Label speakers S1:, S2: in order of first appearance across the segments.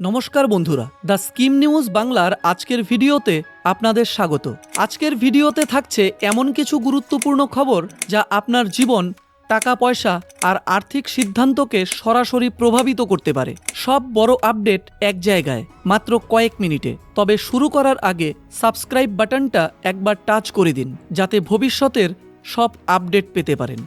S1: নমস্কার বন্ধুরা, the scheme news বাংলার আজকের ভিডিওতে আপনাদের স্বাগত। আজকের ভিডিওতে থাকছে এমন কিছু গুরুত্বপূর্ণ খবর যা আপনার জীবন, টাকা পয়সা আর আর্থিক সিদ্ধান্তকে সরাসরি প্রভাবিত করতে পারে। সব বড় আপডেট এক জায়গায়, মাত্র কয়েক মিনিটে। তবে শুরু করার আগে সাবস্ক্রাইব বাটনটা একবার টাচ করে দিন, যাতে ভবিষ্যতের সব আপডেট পেতে পারেন।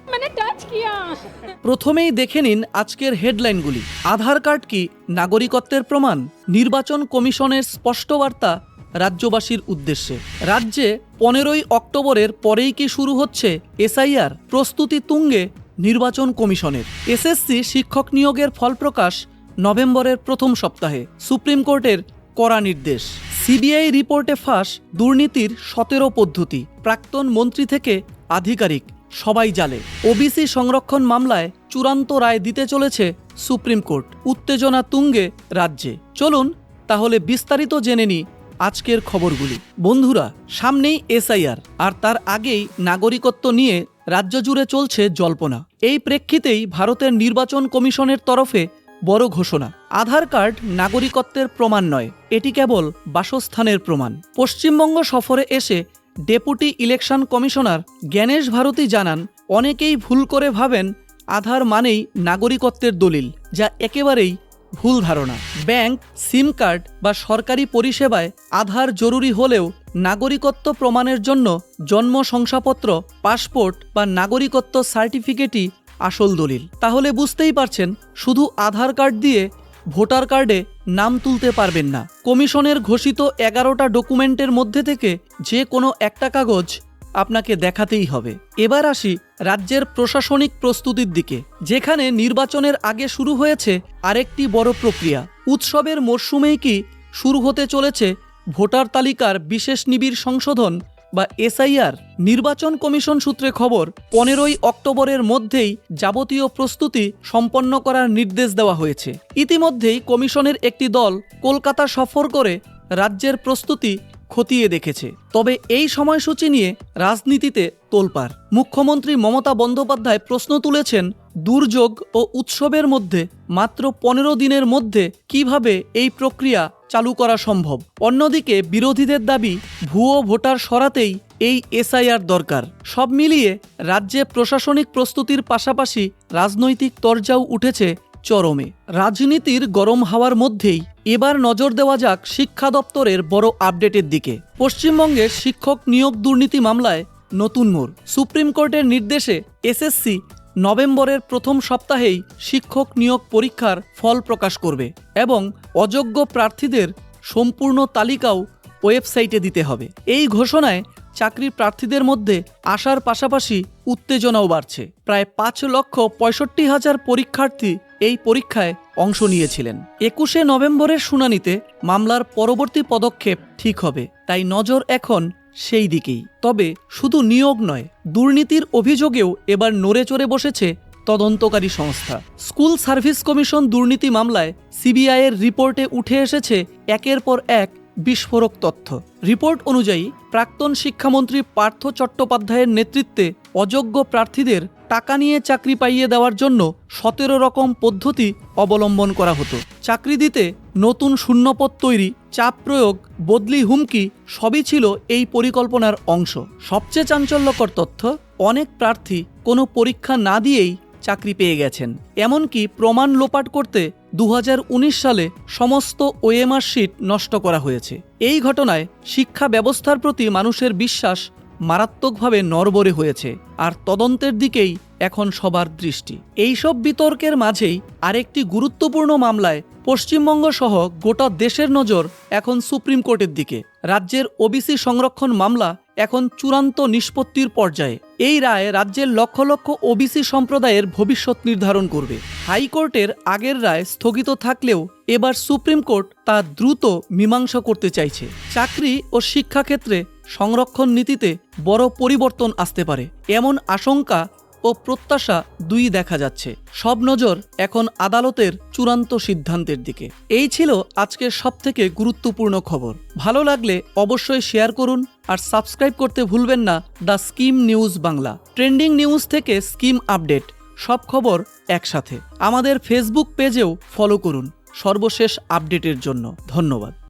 S1: প্রথমেই দেখে নিন আজকের হেডলাইনগুলি। আধার কার্ড কি নাগরিকত্বের প্রমাণ? নির্বাচন কমিশনের স্পষ্ট বার্তা রাজ্যবাসীর উদ্দেশ্যে। রাজ্যে পনেরোই অক্টোবরের পরেই কি শুরু হচ্ছে এসআইআর? প্রস্তুতি তুঙ্গে নির্বাচন কমিশনের। এসএসসি শিক্ষক নিয়োগের ফলপ্রকাশ নভেম্বরের প্রথম সপ্তাহে, সুপ্রিম কোর্টের কড়া নির্দেশ। সিবিআই রিপোর্টে ফাঁস দুর্নীতির সতেরো পদ্ধতি। প্রাক্তন মন্ত্রী থেকে আধিকারিক সবাই জালে ওবিসি সংরক্ষণ মামলায় চূড়ান্ত রায় দিতে চলেছে সুপ্রিম কোর্ট, উত্তেজনা তুঙ্গে রাজ্যে। চলুন তাহলে বিস্তারিত জেনে নি আজকের খবরগুলি। বন্ধুরা, সামনেই এসআইআর, আর তার আগেই নাগরিকত্ব নিয়ে রাজ্য জুড়ে চলছে জল্পনা। এই প্রেক্ষিতেই ভারতের নির্বাচন কমিশনের তরফে বড় ঘোষণা। আধার কার্ড নাগরিকত্বের প্রমাণ নয়, এটি কেবল বাসস্থানের প্রমাণ। পশ্চিমবঙ্গ সফরে এসে deputy election commissioner Gyanesh Bharti জানান, অনেকেই ভুল করে ভাবেন আধার মানেই নাগরিকত্বের দলিল, যা একেবারেই ভুল ধারণা। ব্যাংক, সিম কার্ড বা সরকারি পরিষেবায় আধার জরুরি হলেও নাগরিকত্ব প্রমাণের জন্য জন্ম শংসাপত্র, পাসপোর্ট বা নাগরিকত্ব সার্টিফিকেটই আসল দলিল। তাহলে বুঝতেই পারছেন, শুধু আধার কার্ড দিয়ে ভোটার কার্ডে নাম তুলতে পারবেন না। কমিশনের ঘোষিত এগারোটা ডকুমেন্টের মধ্যে থেকে যে কোনো একটা কাগজ আপনাকে দেখাতেই হবে। এবার আসি রাজ্যের প্রশাসনিক প্রস্তুতির দিকে, যেখানে নির্বাচনের আগে শুরু হয়েছে আরেকটি বড় প্রক্রিয়া। উৎসবের মরশুমেই কি শুরু হতে চলেছে ভোটার তালিকার বিশেষ নিবিড় সংশোধন বা এসআইআর, নির্বাচন কমিশন সূত্রে খবর, পনেরোই অক্টোবরের মধ্যেই যাবতীয় প্রস্তুতি সম্পন্ন করার নির্দেশ দেওয়া হয়েছে। ইতিমধ্যেই কমিশনের একটি দল কলকাতা সফর করে রাজ্যের প্রস্তুতি খতিয়ে দেখেছে। তবে এই সময়সূচি নিয়ে রাজনীতিতে তোলপাড়। মুখ্যমন্ত্রী মমতা বন্দ্যোপাধ্যায় প্রশ্ন তুলেছেন দুর্যোগ ও উৎসবের মধ্যে মাত্র পনেরো দিনের মধ্যে কীভাবে এই প্রক্রিয়া চালু করা সম্ভব? অন্যদিকে বিরোধীদের দাবি, ভুয়ো ভোটার সরাতেই এই এসআইআর দরকার। সব মিলিয়ে রাজ্যে প্রশাসনিক প্রস্তুতির পাশাপাশি রাজনৈতিক তরজাও উঠেছে চরমে। রাজনীতির গরম হাওয়ার মধ্যেই এবার নজর দেওয়া যাক শিক্ষা দপ্তরের বড় আপডেটের দিকে। পশ্চিমবঙ্গের শিক্ষক নিয়োগ দুর্নীতি মামলায় নতুন মোড়। সুপ্রিম কোর্টের নির্দেশে এসএসসি নভেম্বরের প্রথম সপ্তাহেই শিক্ষক নিয়োগ পরীক্ষার ফল প্রকাশ করবে এবং অযোগ্য প্রার্থীদের সম্পূর্ণ তালিকাও ওয়েবসাইটে দিতে হবে। এই ঘোষণায় চাকরি প্রার্থীদের মধ্যে আসার পাশাপাশি উত্তেজনাও বাড়ছে। প্রায় পাঁচ লক্ষ পঁয়ষট্টি হাজার পরীক্ষার্থী এই পরীক্ষায় অংশ নিয়েছিলেন। একুশে নভেম্বরের শুনানিতে মামলার পরবর্তী পদক্ষেপ ঠিক হবে, তাই নজর এখন সেই দিকেই। তবে শুধু নিয়োগ নয়, দুর্নীতির অভিযোগেও এবার নড়ে চড়ে বসেছে তদন্তকারী সংস্থা। স্কুল সার্ভিস কমিশন দুর্নীতি মামলায় সিবিআইয়ের রিপোর্টে উঠে এসেছে একের পর এক বিস্ফোরক তথ্য। রিপোর্ট অনুযায়ী, প্রাক্তন শিক্ষামন্ত্রী পার্থ চট্টোপাধ্যায়ের নেতৃত্বে অযোগ্য প্রার্থীদের টাকা নিয়ে চাকরি পাইয়ে দেওয়ার জন্য সতেরো রকম পদ্ধতি অবলম্বন করা হতো। চাকরি দিতে নতুন শূন্যপদ তৈরি, চাপ প্রয়োগ, বদলি হুমকি সবই ছিল এই পরিকল্পনার অংশ। সবচেয়ে চাঞ্চল্যকর তথ্য, অনেক প্রার্থী কোনো পরীক্ষা না দিয়েই চাকরি পেয়ে গেছেন। এমনকি প্রমাণ লোপাট করতে দু হাজার উনিশ সালে সমস্ত ওএমআর শিট নষ্ট করা হয়েছে। এই ঘটনায় শিক্ষা ব্যবস্থার প্রতি মানুষের বিশ্বাস মারাত্মকভাবে নরবরে হয়েছে। আর তদন্তের দিকেই এখন সবার দৃষ্টি। এইসব বিতর্কের মাঝেই আরেকটি গুরুত্বপূর্ণ মামলায় পশ্চিমবঙ্গ সহ গোটা দেশের নজর এখন সুপ্রিম কোর্টের দিকে। রাজ্যের ওবিসি সংরক্ষণ মামলা এখন চূড়ান্ত নিষ্পত্তির পর্যায়ে। এই রায় রাজ্যের লক্ষ লক্ষ ওবিসি সম্প্রদায়ের ভবিষ্যৎ নির্ধারণ করবে। হাইকোর্টের আগের রায় স্থগিত থাকলেও এবার সুপ্রিম কোর্ট তা দ্রুত মীমাংসা করতে চাইছে। চাকরি ও শিক্ষাক্ষেত্রে সংরক্ষণ নীতিতে বড় পরিবর্তন আসতে পারে। এমন আশঙ্কা ও প্রত্যাশা দুই দেখা যাচ্ছে। সব নজর এখন আদালতের চূড়ান্ত সিদ্ধান্তের দিকে। এই ছিল আজকের সবথেকে গুরুত্বপূর্ণ খবর। ভালো লাগলে অবশ্যই শেয়ার করুন আর সাবস্ক্রাইব করতে ভুলবেন না the scheme news Bangla. Trending news থেকে স্কিম আপডেট। সব খবর একসাথে। আমাদের ফেসবুক পেজেও ফলো করুন। সর্বশেষ আপডেটের জন্য। ধন্যবাদ।